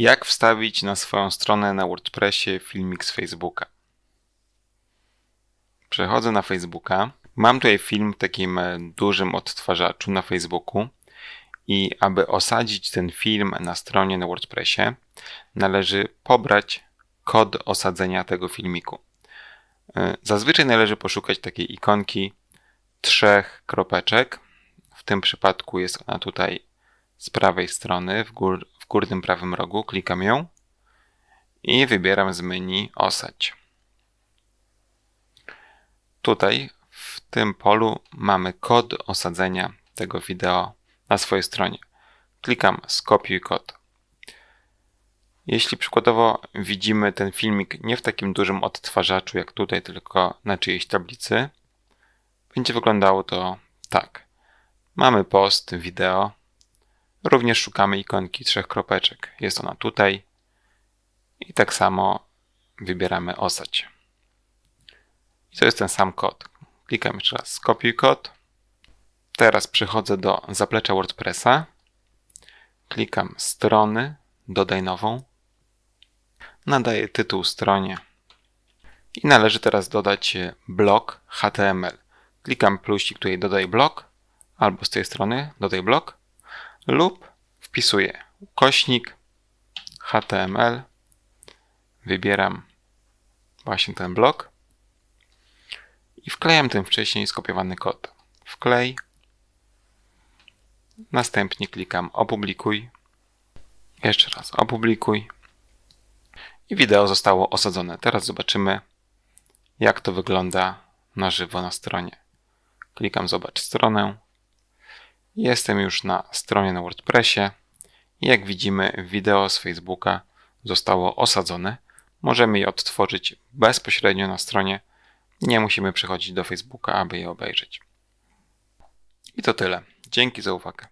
Jak wstawić na swoją stronę na WordPressie filmik z Facebooka? Przechodzę na Facebooka. Mam tutaj film w takim e, dużym odtwarzaczu na Facebooku i aby osadzić ten film na stronie na WordPressie, należy pobrać kod osadzenia tego filmiku. E, Zazwyczaj należy poszukać takiej ikonki trzech kropeczek. W tym przypadku jest ona tutaj z prawej strony w, gór, górnym prawym rogu. Klikam ją i wybieram z menu osadź. Tutaj w tym polu mamy kod osadzenia tego wideo na swojej stronie. Klikam skopiuj kod. Jeśli przykładowo widzimy ten filmik nie w takim dużym odtwarzaczu jak tutaj, tylko na czyjejś tablicy, będzie wyglądało to tak. Mamy post, wideo. Również szukamy ikonki trzech kropeczek. Jest ona tutaj. I tak samo wybieramy osadź. I to jest ten sam kod. Klikam jeszcze raz skopiuj kod. Teraz przechodzę do zaplecza WordPressa. Klikam strony, dodaj nową. Nadaję tytuł stronie. I należy teraz dodać blok HTML. Klikam plusik tutaj dodaj blok, albo z tej strony dodaj blok, lub wpisuję ukośnik HTML. Wybieram właśnie ten blok i wklejam ten wcześniej skopiowany kod. Wklej. Następnie klikam opublikuj. Jeszcze raz opublikuj. I wideo zostało osadzone. Teraz zobaczymy, jak to wygląda na żywo na stronie. Klikam zobacz stronę. Jestem już na stronie na WordPressie. Jak widzimy, wideo z Facebooka zostało osadzone. Możemy je odtworzyć bezpośrednio na stronie. Nie musimy przechodzić do Facebooka, aby je obejrzeć. I to tyle. Dzięki za uwagę.